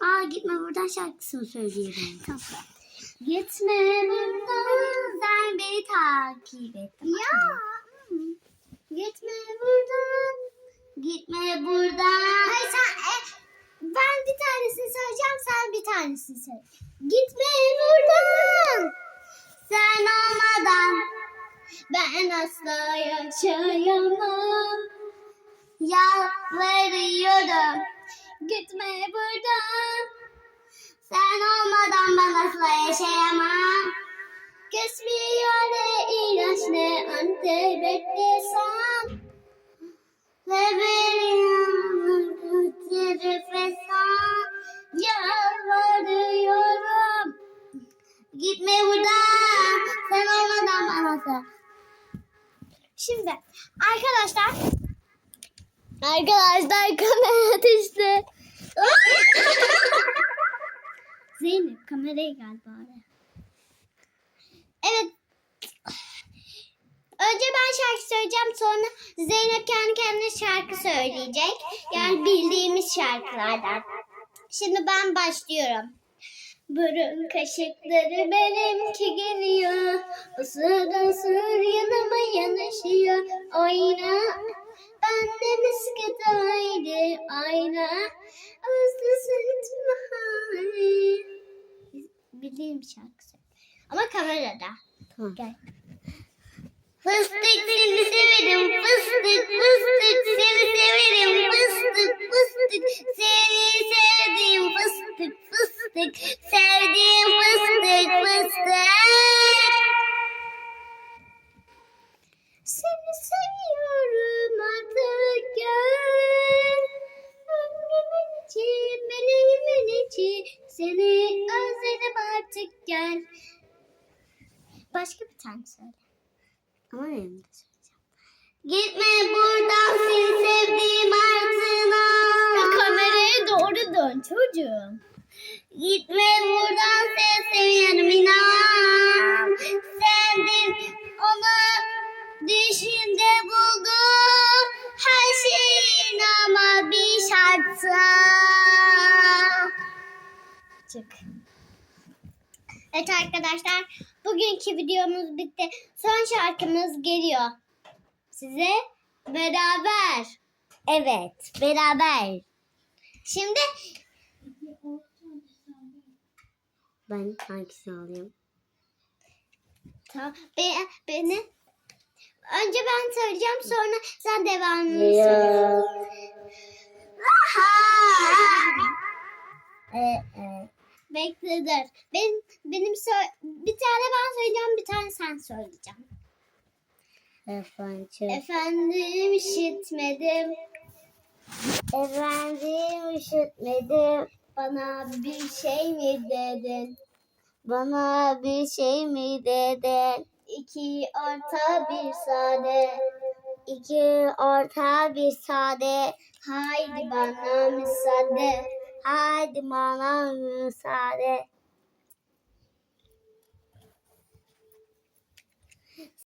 Aa gitme buradan şarkısını söyleyeyim. Tamam. Gitme buradan. Sen beni takip et. Ya. Gitme buradan. Gitme buradan. Hayır sen e, ben bir tanesini söyleyeceğim sen bir tanesini söyle. Gitme buradan. Sen olmadan Ben asla yaşayamam. yalvarıyorum. Gitme buradan. Sen olmadan ben asla yaşayamam. Kesmiyor ne ilaç ne antibiyot sen. Ve beni kurtarıp sen. Yalvarıyorum. Gitme buradan. Sen olmadan ben asla. Şimdi arkadaşlar Arkadaşlar kamera düştü. Zeynep kameraya gel bari. Evet. Önce ben şarkı söyleyeceğim sonra Zeynep kendi kendine şarkı söyleyecek. Yani bildiğimiz şarkılardan. Şimdi ben başlıyorum. Burun kaşıkları benimki geliyor. Isır ısır yanıma yanaşıyor. Oyna. Haydi oyna. Hızlı sıçma haydi. Bildiğim şarkı söyle. Ama kamerada. Tamam. Gel. Fıstık seni severim fıstık fıstık seni severim özledim artık gel. Başka bir tane söyle. Ama benim de söyleyeceğim. Gitme buradan seni sevdiğim ardına. kameraya doğru dön çocuğum. Gitme buradan seni seviyorum inan. Sevdim onu düşünde buldum. Her şeyin ama bir şartla. Çık. Evet arkadaşlar bugünkü videomuz bitti. Son şarkımız geliyor. Size beraber. Evet beraber. Şimdi Ben hangisini alayım? tamam, be, beni önce ben söyleyeceğim sonra sen devamını söyle. Ben, benim sö- bir tane ben söyleyeceğim bir tane sen söyleyeceğim. Efendim. Efendim işitmedim. Efendim üşütmedim. Bana bir şey mi dedin? Bana bir şey mi dedin? İki orta bir sade. İki orta bir sade. Haydi bana müsaade. Haydi bana müsaade.